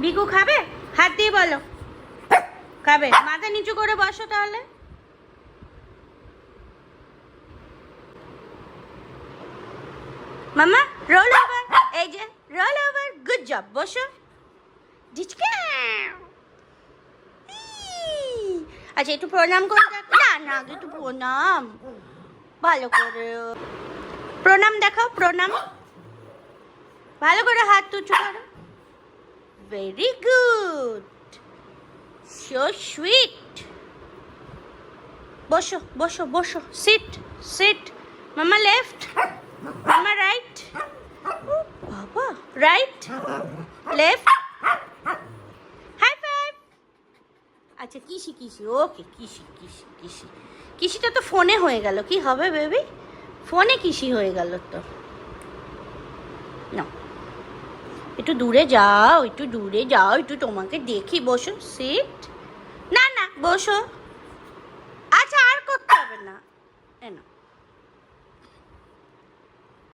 বিকু খাবে? হাত দিয়ে বলো। খাবে। মাথা নিচু করে বসো তাহলে। মামা রোল ওভার এই যে রোল ওভার গুড জব বসো। ডিচকা আচ্ছা একটু প্রণাম করে না না আগে একটু প্রণাম। ভালো করে। প্রণাম দেখাও, প্রণাম। ভালো করে হাত উঁচু করো। ভেরি গুড সো সুইট বসো বসো বসো সিট সিট মামা লেফট মামা রাইট বাবা রাইট লেফট হাই ফাইভ আচ্ছা কিসি কিসি? ওকে কিসি কিসি কিসি। কিসিটা তো ফোনে হয়ে গেল। কি হবে বেবি ফোনে কিসি হয়ে গেল তো? না একটু দূরে যাও, একটু দূরে যাও, একটু তোমাকে দেখি, বসো সিট না না, বসো। আচ্ছা আর করতে হবে না। এ না